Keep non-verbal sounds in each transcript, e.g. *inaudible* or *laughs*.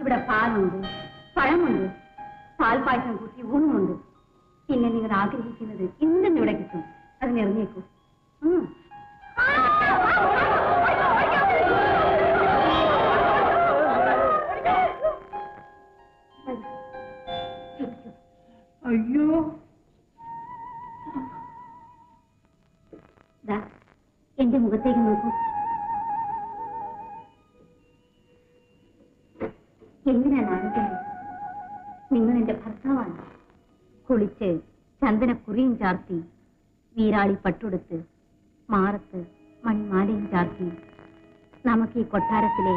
ഇവിടെ പാലുണ്ട് പഴമുണ്ട് പാൽപ്പായസം കൂട്ടി ഊണുമുണ്ട്. പിന്നെ നിങ്ങൾ ആഗ്രഹിക്കുന്നത് എന്തും ഇവിടെ കിട്ടും. അത് നിറഞ്ഞേക്കൂ. അയ്യോ. എന്റെ മുഖത്തേക്ക് നോക്കൂ. എന്തിനാണ് നാണിക്കുന്നത് നിങ്ങൾ എന്റെ ഭർത്താവാണ്. കുളിച്ച് ചന്ദനക്കുറിയും ചാർത്തി വീരാളി പട്ടുടുത്ത് മാറത്ത് മണിമാലയും ചാർത്തി. നമുക്ക് ഈ കൊട്ടാരത്തിലെ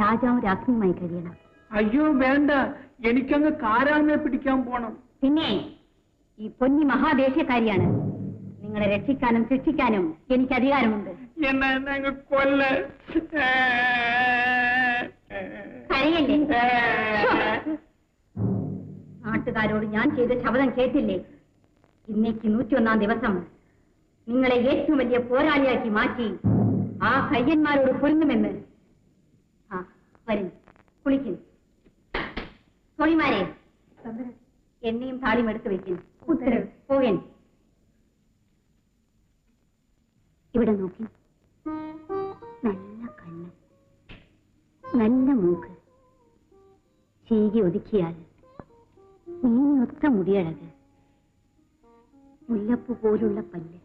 രാജാവും രാജ്ഞിയുമായി കഴിയണം. അയ്യോ വേണ്ട. എനിക്കങ്ങ് കാരാമെ പിടിക്കാൻ പോണം. പിന്നെ ഈ പൊന്നി മഹാദേശക്കാരിയാണ് നിങ്ങളെ രക്ഷിക്കാനും ശിക്ഷിക്കാനും എനിക്ക് അധികാരമുണ്ട് എന്നെ കൊല്ല. കരയല്ലേ? നാട്ടുകാരോട് ഞാൻ ചെയ്ത ശബ്ദം കേട്ടില്ലേ? ഇന്നേക്ക് നൂറ്റിയൊന്നാം ദിവസം നിങ്ങളെ ഏറ്റവും വലിയ പോരാളിയാക്കി മാറ്റി ആ കയ്യന്മാരോട് പൊരുന്നുമെന്ന്. ആ വരും. കുളിക്കും. തൊഴിമാരെ എന്നെയും താളിയും എടുത്തു വെക്കും ഉത്തരവ്. പോകൻ. ഇവിടെ നോക്കി. നല്ല കണ്ണ്. നല്ല മൂക്ക്. ചീകി ഒതുക്കിയാൽ മീനൊത്ത മുടിയഴക് മുല്ലപ്പൂ പോലുള്ള പല്ല്.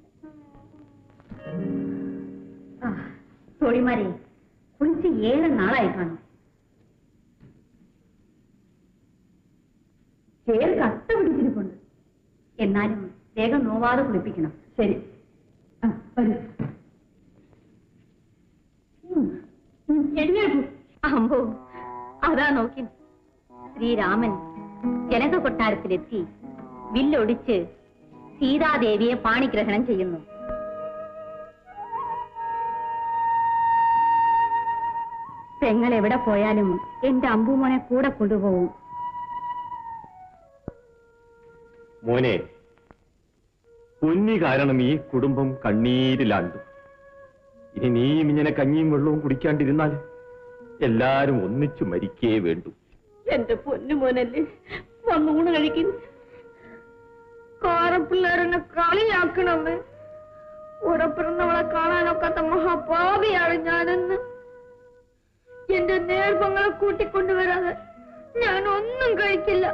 തൊഴിമാരെ കുളിച്ച് ഏറെ നാളായി കാണും. ചേർ കട്ട പിടിച്ചിരിപ്പുണ്ട്. എന്നാലും വേഗം നോവാതെ കുളിപ്പിക്കണം. ശരി. അമ്പോ അതാ നോക്കി. ശ്രീരാമൻ ജനക കൊട്ടാരത്തിലെത്തി വില്ലൊടിച്ച് സീതാദേവിയെ പാണിഗ്രഹണം ചെയ്യുന്നു. പെങ്ങൾ എവിടെ പോയാലും എന്റെ അമ്പുമോനെ കൂടെ കൊണ്ടുപോകും. മോനെ പൊന്നി കാരണം ഈ കുടുംബം കണ്ണീരിലാണ്ടു. ഇനി നീയും ഇങ്ങനെ കഞ്ഞിയും വെള്ളവും കുടിക്കാണ്ടിരുന്നാൽ എല്ലാരും ഒന്നിച്ചു മരിക്കേ വേണ്ടു. എന്റെ പൊന്നു മോനല്ലേ വന്നൂണ് കഴിക്കുന്നു കാറപ്പിള്ളേരെന്നെ കളിയാക്കണമേ. കൂടെ കാണാനൊക്കാത്ത മഹാപാപിയാണ് ഞാനെന്ന്. എന്റെ നേർപ്പങ്ങളെ കൂട്ടിക്കൊണ്ടുവരാതെ ഞാൻ ഒന്നും കഴിക്കില്ല.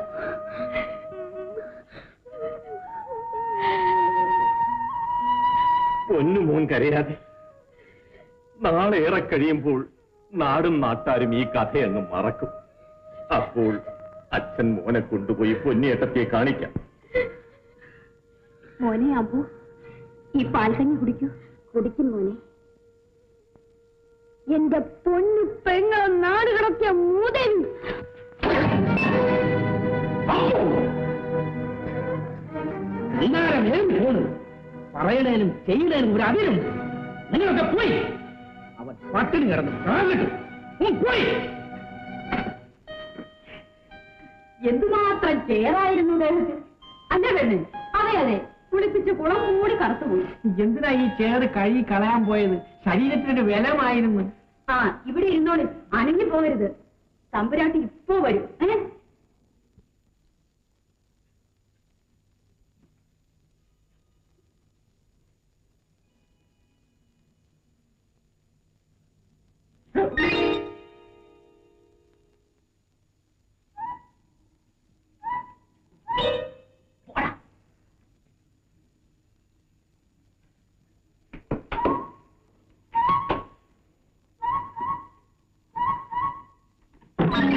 പൊന്നു മോൻ കരയാതെ. നാളേറെ കഴിയുമ്പോൾ നാടും നാട്ടാരും ഈ കഥയങ്ങ് മറക്കും. അപ്പോൾ അച്ഛൻ മോനെ കൊണ്ടുപോയി പൊന്നിയേട്ടത്തിയെ കാണിക്കാം. മോനെ അബു ഈ പാൽക്കഞ്ഞി കുടിക്കൂ. കുടിക്കും മോനെ. എന്റെ പൊന്നു പെങ്ങളെ നാട് കിടക്കിയ മൂതൻ പറയണേലും ചെയ്യണേലും ഒരു അതിരുണ്ട്. നിങ്ങളൊക്കെ പോയി. അവൻ പട്ടിണി കിടന്നു പോയി. എന്തുമാത്രം ചേരായിരുന്നു അല്ലേ പെണ്ണ്? അതെ അതെ. കുളിപ്പിച്ച് കുളം കൂടി കറുത്തുപോയി. എന്തിനാ ഈ ചേറ് കഴുകി കളയാൻ പോയത്? ശരീരത്തിനൊരു വിലമായിരുന്നു ആ ഇവിടെ ഇരുന്നോളി. അനങ്ങി പോകരുത്. തമ്പുരാട്ടി ഇപ്പോ വരും. ഏ?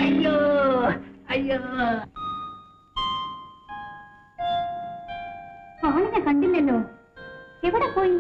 അയ്യോ അയ്യോ. ആളിനെ കണ്ടില്ലല്ലോ. എവിടെ പോയി?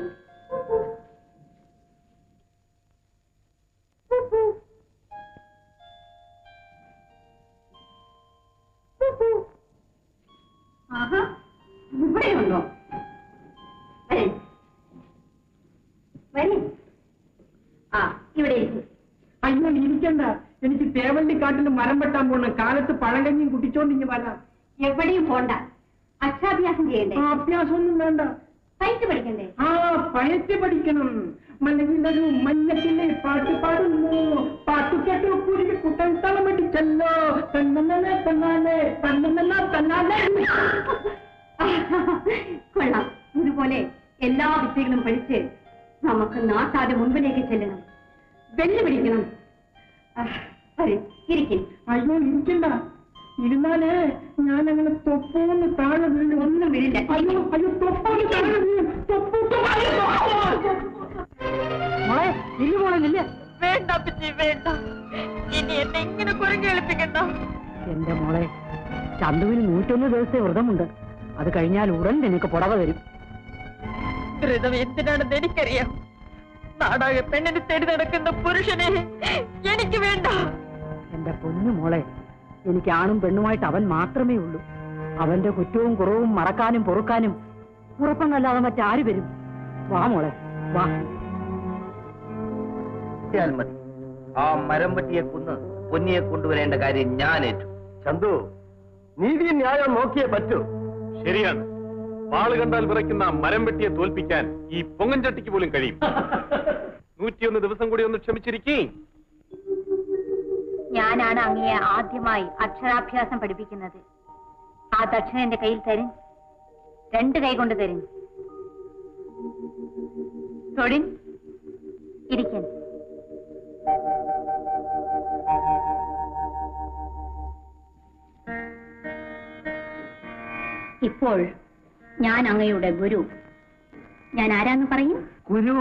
കാട്ടിന് മരം വെട്ടാൻ പോണ കാലത്ത് പഴങ്കഞ്ഞിയും ഇനി വരാം എവിടെയും പോണ്ട. അക്ഷാഭ്യാസം ചെയ്യണ്ടേ? ആ അഭ്യാസമൊന്നും വേണ്ട. പയറ്റ് പഠിക്കണ്ടേ? ആ പയറ്റ് പഠിക്കണം. മലവിലൊരു മഞ്ഞത്തിലെ പാട്ട് പാടുന്നു. പാട്ടു കേട്ടു കുരുവി കുട്ടൻ തളമടിച്ചല്ലോ തന്നനെ തന്നാലെ തന്നന തന്നാലെ കൊള്ളാം. ഇതുപോലെ എല്ലാ വിദ്യകളും പഠിച്ച് നമുക്ക് നാട്ടാതെ മുൻപിലേക്ക് ചെല്ലണം. ഇരിക്കും അയ്യോ ഇരിക്കണ്ട. ഇരുന്നാലേ ഞാൻ അങ്ങനെ തൊപ്പൂന്ന് താഴെ വീണ് ഒന്നും വീഴില്ല അയ്യോ അയ്യോ തൊപ്പൂന്ന് താഴെ വീണ്. അയ്യോ. മോളെ ഇല്ല വേണ്ട പിച്ചി വേണ്ട. ഇനി എന്നെ ഇങ്ങനെ കുരങ്ങി എളുപ്പിക്കണ്ട എന്റെ മോളെ ചന്തുവിന് നൂറ്റൊന്ന് ദിവസത്തെ വ്രതമുണ്ട്. അത് കഴിഞ്ഞാൽ ഉടൻ നിനക്ക് പുടവ വരും വ്രതം എന്തിനാണെന്ന് എനിക്കറിയാം. നാടാകെ പെണ്ണിന് തേടി നടക്കുന്ന പുരുഷനെ എനിക്ക് വേണ്ട. എന്റെ പൊന്നു മോളെ എനിക്ക് ആണും പെണ്ണുമായിട്ട് അവൻ മാത്രമേ ഉള്ളൂ. അവന്റെ കുറ്റവും കുറവും മറക്കാനും പൊറുക്കാനും ഉറപ്പങ്ങല്ലാതെ മറ്റാര് വരും? വാ മോളെ വാ. മതി. ആ മരം പറ്റിയെ കുന്ന് പൊന്നിയെ കൊണ്ടുവരേണ്ട കാര്യം ഞാൻ ഏറ്റു. ചന്തു നീതി ന്യായം നോക്കിയേ പറ്റൂ. ശരിയാണ്. വാൾ കണ്ടാൽ വിറയ്ക്കുന്ന മരം വെട്ടിയെ തോൽപ്പിക്കാൻ ഈ പൊങ്ങൻചട്ടിക്ക് പോലും കഴിയും. *laughs* നൂറ്റിയൊന്ന് ദിവസം കൂടി ഒന്ന് ക്ഷമിച്ചിരിക്കേ. ഞാനാണ് അങ്ങയെ ആദ്യമായി അക്ഷരാഭ്യാസം പഠിപ്പിക്കുന്നത്. ആ ദക്ഷിണ എന്റെ കയ്യിൽ തരും. രണ്ട് കൈ കൊണ്ട് തരും. തൊഴിൻ ഇരിക്കാൻ ഇപ്പോൾ ഞാൻ അങ്ങയുടെ ഗുരു. ഞാൻ ആരാന്ന് പറയും? ഗുരു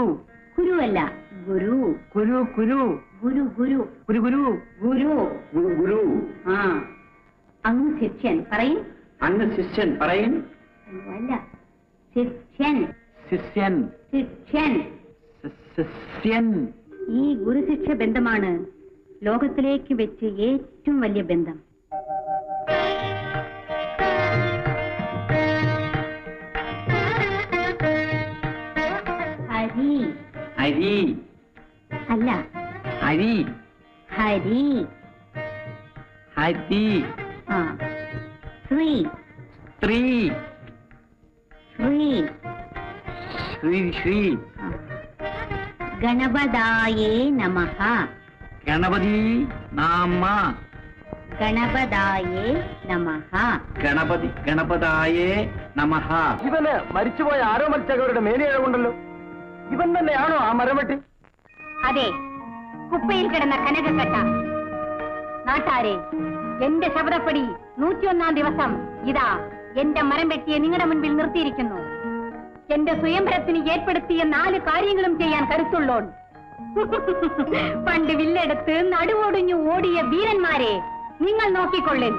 ഗുരുവല്ല ഗുരു. ഗുരു കുരു. ഗുരു ഗുരു. ഗുരു ഗുരു. ഗുരു. ഗുരു ആ. അങ്ങ് ശിഷ്യൻ പറയും. അങ്ങ് ശിഷ്യൻ പറയും. അല്ല ശിഷ്യൻ. ശിഷ്യൻ. ശിഷ്യൻ. ശിഷ്യൻ. ഈ ഗുരുശിക്ഷ ബന്ധമാണ് ലോകത്തിലേക്ക് വെച്ച് ഏറ്റവും വലിയ ബന്ധം. ഹരി. അരി അല്ല അരി ഹരി ഹരി ആ ശ്രീ സ്ത്രീ ശ്രീ ശ്രീ ശ്രീ ആ. ഗണപതായേ നമഃ ഗണപതി നാമ ഗണപതായേ നമഃ ഗണപതി ഗണപതായേ നമഃ ഇവന് മരിച്ചുപോയ ആരോ മത്സ്യകരുടെ മേനിഴകുണ്ടല്ലോ ഇവൻ തന്നെയാണോ ആ മരം വെട്ടി അതെ കുപ്പയിൽ കിടന്ന കനകക്കട്ട. നാട്ടാരെ എന്റെ ശബ്ദപ്പടി നൂറ്റിയൊന്നാം ദിവസം ഇതാ എന്റെ മരം വെട്ടിയെ നിങ്ങളുടെ മുൻപിൽ നിർത്തിയിരിക്കുന്നു. എന്റെ സ്വയംഭരത്തിന് ഏർപ്പെടുത്തിയ നാല് കാര്യങ്ങളും ചെയ്യാൻ കരുത്തുള്ളോൺ. പണ്ട് വില്ലെടുത്ത് നടുവൊടിഞ്ഞു ഓടിയ വീരന്മാരെ നിങ്ങൾ നോക്കിക്കൊള്ളിൻ.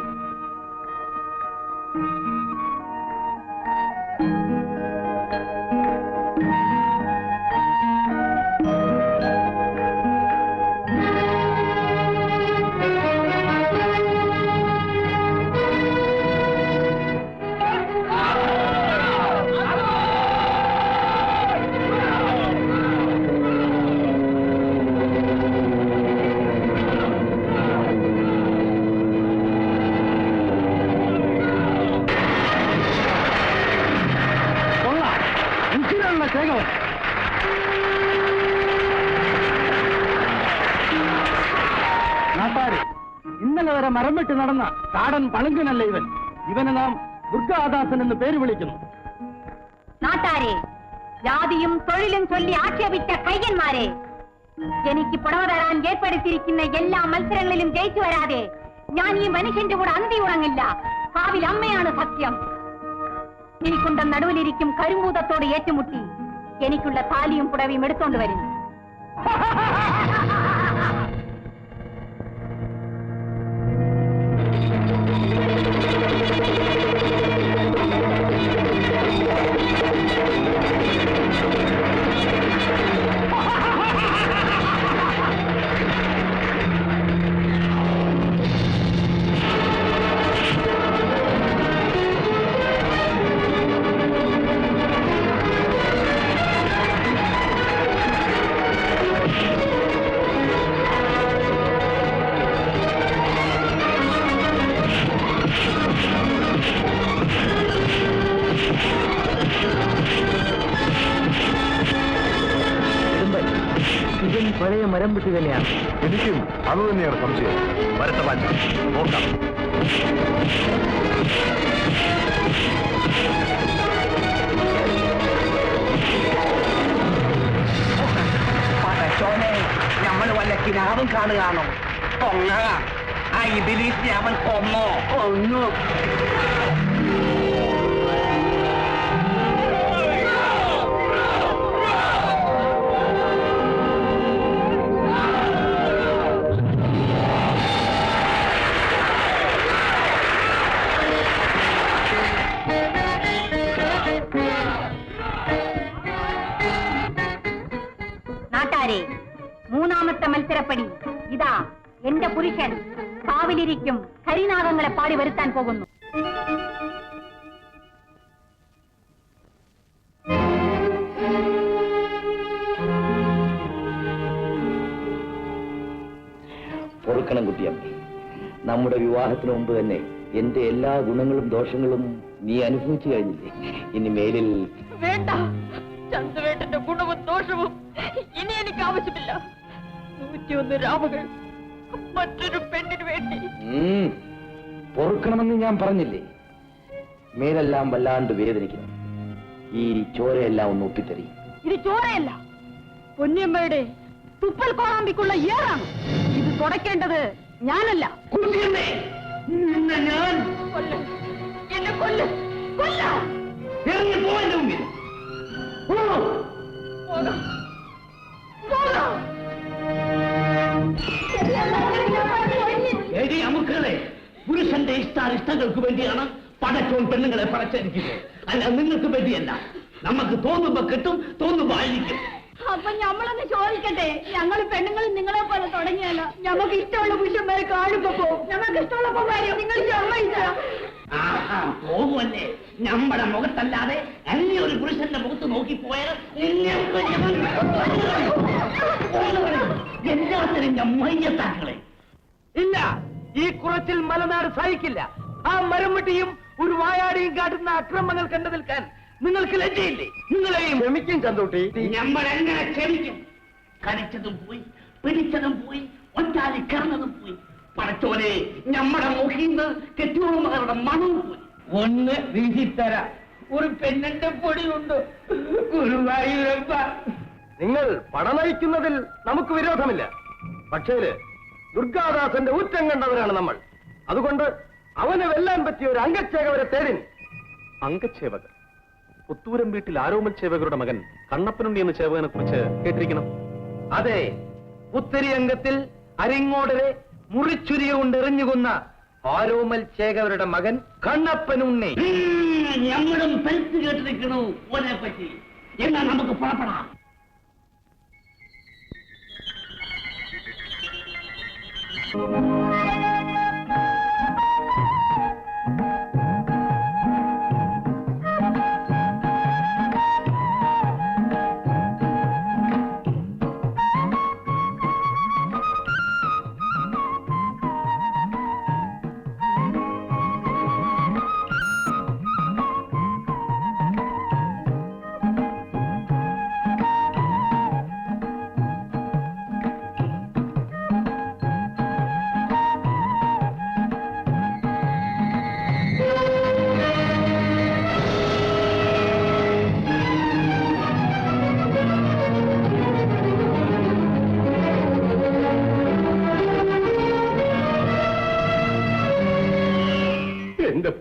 ഇന്നലെ വരെ മരം വെട്ടി നടന്ന കാടൻ പളുങ്കനല്ല ഇവൻ. ഇവനെ നാം ദുർഗാദാസൻ എന്ന് പേര് വിളിക്കുന്നു. നാട്ടാരെ ജാതിയും തൊഴിലും ചൊല്ലി ആക്ഷേപിച്ച കയ്യന്മാരെ എനിക്ക് പുടവ തരാൻ ഏർപ്പെടുത്തിയിരിക്കുന്ന എല്ലാ മത്സരങ്ങളിലും ജയിച്ചു വരാതെ ഞാൻ ഈ മനുഷ്യന്റെ കൂടെ അന്തി ഉറങ്ങില്ല. ഭാവിൽ അമ്മയാണ് സത്യം. എനിക്കുണ്ട നടുവിലിരിക്കും കരുമ്പൂതത്തോട് ഏറ്റുമുട്ടി. എനിക്കുള്ള താലിയും പുടവയും എടുത്തോണ്ട് വരും. *laughs* ആ പഴയ മരം വിട്ടു തന്നെയാണ്. എനിക്കും അത് തന്നെയാണ് സംശയം വരട്ടെ നോക്കാം. നമ്മൾ വല്ല കിനാവും കാണുകയാണോ? പൊങ്ങ. ആ ഇതിലീസ് അവൻ കൊന്നോ. കൊന്നു. പൊറുക്കണം കുട്ടിയമ്മ നമ്മുടെ വിവാഹത്തിന് മുമ്പ് തന്നെ എന്റെ എല്ലാ ഗുണങ്ങളും ദോഷങ്ങളും നീ അനുഭവിച്ചു കഴിഞ്ഞില്ലേ? ഇനി മേലിൽ വേണ്ട. ചന്ദ്രവേട്ടന്റെ ഗുണവും ദോഷവും ഇനി എനിക്ക് ആവശ്യമില്ല. നൂറ്റിയൊന്ന് രാമകൾ മറ്റൊരു പെണ്ണിന് വേണ്ടി. പൊറുക്കണമെന്ന് ഞാൻ പറഞ്ഞില്ലേ? മേലെല്ലാം വല്ലാണ്ട് വേദനിക്കണം. ഈ ചോരയെല്ലാം ഒന്ന് ഒപ്പിത്തറി. ഇത് ചോരയല്ല. പൊന്നിയമ്മയുടെ തുപ്പൽ കോളാമ്പിക്കുള്ള ഏറാണ്. തുടയ്ക്കേണ്ടത് ഞാനല്ല. ഞാൻ. കൊല്ല്. എന്നെ കൊല്ല. കൊല്ല. ഇറങ്ങി പോവാൻ മുമ്പിൽ. പോകാം. പോകാം. എടി അമുക്കളെ പുരുഷന്റെ ഇഷ്ടാനിഷ്ടങ്ങൾക്ക് വേണ്ടിയാണ് പടച്ചോൻ പെണ്ണുങ്ങളെ പറച്ചരിക്കുന്നത് അല്ല നിങ്ങൾക്ക് വേണ്ടിയല്ല. നമുക്ക് തോന്നുമ്പോ കിട്ടും തോന്നുമ്പോ ആയിരിക്കും. അപ്പൊ ഞമ്മളൊന്ന് ചോദിക്കട്ടെ? ഞങ്ങൾ പെണ്ണുങ്ങൾ നിങ്ങളെ പോലെ തുടങ്ങിയല്ല ഞമ്മക്ക് ഇഷ്ടമുള്ള പുരുഷന്മാരെ കാണുമ്പോ പോകും ഞമ്മക്ക് ഇഷ്ടമുള്ള വരും നിങ്ങൾ സമ്മതിച്ച പോകുമല്ലേ നമ്മുടെ മുഖത്തല്ലാതെ അന്യ ഒരു പുരുഷന്റെ മുഖത്ത് നോക്കി പോയാൽ എല്ലാത്തിനും മയ്യത്താക്കളെ ഇല്ല ഈ കുറച്ചിൽ മലനാട് സഹിക്കില്ല. ആ മരം വെട്ടിയും ഒരു വായാടിയും കാട്ടുന്ന അക്രമങ്ങൾ കണ്ടു നിൽക്കാൻ നിങ്ങൾക്ക് ലജ്ജയില്ലേ? നിങ്ങളെയും ക്ഷമിക്കും ചന്തോട്ടി. നമ്മൾ എങ്ങനെ ക്ഷമിക്കും കടിച്ചതും പോയി പിടിച്ചതും പോയി ഒറ്റാലി കിടന്നതും പോയി. പടച്ചോനെ നമ്മുടെ മുഖീന്ന് കെട്ടിയോളുമാരുടെ മണവും പോയി. ഒന്ന് വീതിത്തര ഒരു പെണ്ണിന്റെ പൊടിയുണ്ട്. ഗുരുവായൂരപ്പ നിങ്ങൾ പടനയിക്കുന്നതിൽ നമുക്ക് വിരോധമില്ല. പക്ഷേ ദുർഗാദാസന്റെ ഊറ്റം കണ്ടവരാണ് നമ്മൾ. അതുകൊണ്ട് അവന് വെല്ലാൻ പറ്റിയ ഒരു അംഗച്ചേകവരെ തേടിൻ. അംഗച്ചേവകർ പുത്തൂരം വീട്ടിൽ ആരോമൽ ചേവകരുടെ മകൻ കണ്ണപ്പനുണ്ണി എന്ന ചേവകനെ കുറിച്ച് കേട്ടിരിക്കണം. അതെ പുത്തരി അംഗത്തിൽ അരിങ്ങോടരെ മുറിച്ചുരിയ കൊണ്ട് എറിഞ്ഞുകൊന്ന ആരോമൽ ചേകവരുടെ മകൻ കണ്ണപ്പനുണ്ണി. ഞങ്ങളും കേട്ടിരിക്കണു ഓനെ പറ്റി എന്നാ നമുക്ക് പുറപ്പെടാം. എന്റെ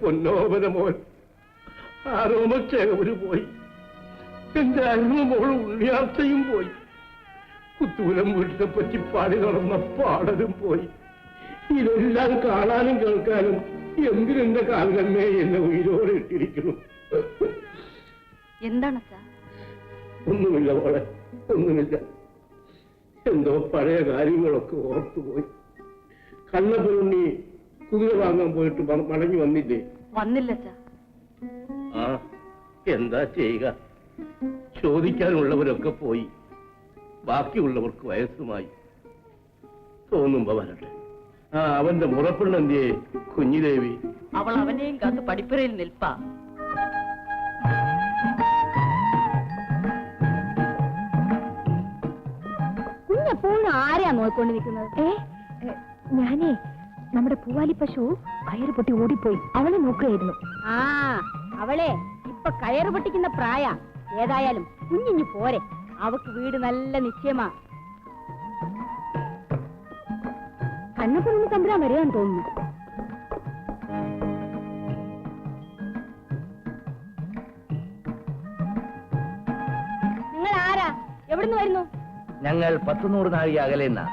പൊന്നോപന മോൻ. ആരോമൽ ചേകവര് പോയി. എന്റെ അരുമോൾ ഉണ്ണിയാർച്ചയും പോയി. കുത്തൂലം വീട്ടിനെ പറ്റി പാടി നടന്ന പാടലും പോയി. ഇതെല്ലാം കാണാനും കേൾക്കാനും എന്തിനെന്റെ കാലമേ എന്നെ ഉയരോടെ ഇട്ടിരിക്കുന്നു? എന്താണ് ഒന്നുമില്ല മോളെ ഒന്നുമില്ല. എന്തോ പഴയ കാര്യങ്ങളൊക്കെ ഓർത്തുപോയി. കണ്ണപ്പനുണ്ണി കുതിര വാങ്ങാൻ പോയിട്ട് മടങ്ങി വന്നില്ലേ? വന്നില്ല ആ എന്താ ചെയ്യുക? ചോദിക്കാനുള്ളവരൊക്കെ പോയി. ബാക്കിയുള്ളവർക്ക് വയസ്സുമായി. തോന്നുമ്പോ വരട്ടെ. ആ അവന്റെ മുറപ്പെണ്ണെന്തിയെ കുഞ്ഞിദേവി. അവൾ അവനെയും കാത്ത് പഠിപ്പുരയിൽ നിൽപ്പാ. കുഞ്ഞെപ്പോഴും ആരെയാ നോക്കിക്കൊണ്ട് നിൽക്കുന്നത് ഏ ഞാനേ നമ്മുടെ പൂവാലി പശു കയറ് പൊട്ടി ഓടിപ്പോയി. അവളെ നോക്കുകയായിരുന്നു. ആ അവളെ ഇപ്പൊ കയറ് പൊട്ടിക്കുന്ന പ്രായ. ഏതായാലും കുഞ്ഞിഞ്ഞു പോരെ. അവക്ക് വീട് നല്ല നിശ്ചയമാ. കണ്ണപ്പുറന്ന് തമ്പുരാൻ വരികയാന്ന് തോന്നുന്നു. നിങ്ങൾ ആരാ എവിടുന്ന് വരുന്നു? ഞങ്ങൾ പത്തുനൂറ് നാഴിക അകലെന്ന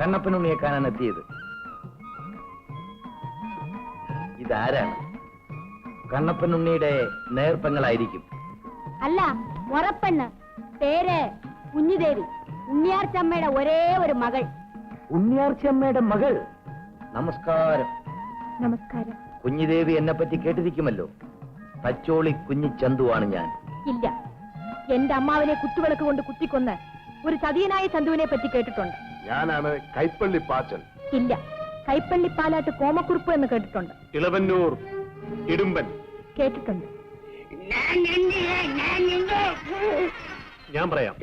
കണ്ണപ്പനുണ്ണിയെ കാണാൻ എത്തിയത് ഇതാരാണ് കണ്ണപ്പനുണ്ണിയുടെ നേർപ്പങ്ങളായിരിക്കും. അല്ല മുറപ്പെണ്ണ്. പേര് കുഞ്ഞുദേവി. ഉണ്ണിയാർച്ചമ്മയുടെ ഒരേ ഒരു മകൾ. ഉണ്ണിയാർച്ചമ്മയുടെ മകൾ? നമസ്കാരം. നമസ്കാരം. കുഞ്ഞുദേവി എന്നെ പറ്റി കേട്ടിരിക്കുമല്ലോ. തച്ചോളി കുഞ്ഞി ചന്തുവാണ് ഞാൻ. ഇല്ല. എന്റെ അമ്മാവിനെ കുത്തുവിളക്ക് കൊണ്ട് കുത്തിക്കൊന്ന് ഒരു ചതിയനായ ചന്തുവിനെ പറ്റി കേട്ടിട്ടുണ്ട്. ഞാനാണ് കൈപ്പള്ളി പാച്ചൻ. ഇല്ല. കൈപ്പള്ളി പാലാട്ട് കോമക്കുറുപ്പ് എന്ന് കേട്ടിട്ടുണ്ട്. ഇളവന്നൂർ ഇടുമ്പൻ. കേട്ടിട്ടുണ്ട്. ഞാൻ പറയാം.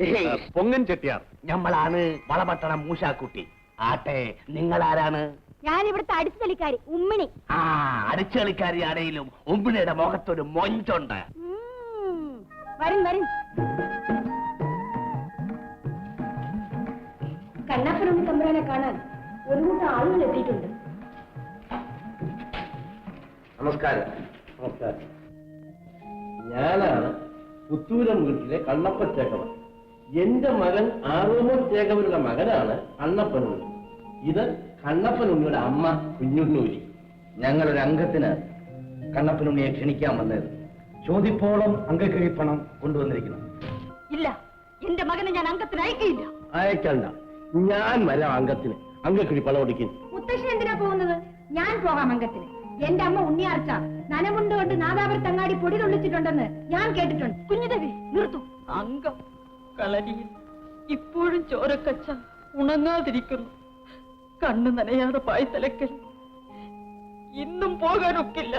പൊങ്ങൻ ചെട്ടിയാർ. ഞമ്മളാണ് വളപട്ടണം മൂശാക്കുട്ടി. ആട്ടെ നിങ്ങൾ ആരാണ് ഞാൻ ഇവിടുത്തെ അടിച്ചുതലിക്കാരി ഉമ്മിണി. ആ അടിച്ചുകളിക്കാരി ആണെങ്കിലും ഉമ്മിണിയുടെ മുഖത്തൊരു മൊഞ്ചുണ്ട്. വരും വരും. കണ്ണപ്പനുണ്ണി തമ്പുരാനെ കാണാൻ. ഒരു കൂട്ടം ആളുകൾ എത്തിയിട്ടുണ്ട്. നമസ്കാരം. നമസ്കാരം. ഞാനാണ് പുത്തൂരം വീട്ടിലെ കണ്ണപ്പൻ ചേക്കവൻ എന്റെ മകൻ ആറോമോൻ ചേക്കവരുടെ മകനാണ് കണ്ണപ്പനുണ്ണി ഇത് കണ്ണപ്പനുണ്ണിയുടെ അമ്മ കുഞ്ഞുണ്ണൂരി ഞങ്ങളൊരു അംഗത്തിന് കണ്ണപ്പനുണ്ണിയെ ക്ഷണിക്കാൻ വന്നത്. ചോദിപ്പോളം അംഗക്കിഴിപ്പണം കൊണ്ടുവന്നിരിക്കുന്നു. ഇല്ല എന്റെ മകനെ ഞാൻ അംഗത്തിന് അയക്കില്ല അയക്കണ്ട. ഞാൻ വരാം അംഗത്തിന്. അംഗക്കിഴിപ്പണം ഒടിക്കും. മുത്തശ്ശൻ എന്തിനാ പോകുന്നത്? ഞാൻ പോകാം അങ്കത്തിന്. എന്റെ അമ്മ ഉണ്ണിയാർച്ച. നനമുണ്ട് കൊണ്ട് നാദാവർ തങ്ങാടി പൊടി തുള്ളിച്ചിട്ടുണ്ടെന്ന് ഞാൻ കേട്ടിട്ടുണ്ട്. കുഞ്ഞുദേവി നിർത്തു. അങ്കം കളരിയിൽ ഇപ്പോഴും ചോരക്കച്ച ഉണങ്ങാതിരിക്കുന്നു. കണ്ണു നനയാതെ പായ്ത്തലക്കൽ ഇന്നും പോകാനൊക്കില്ല.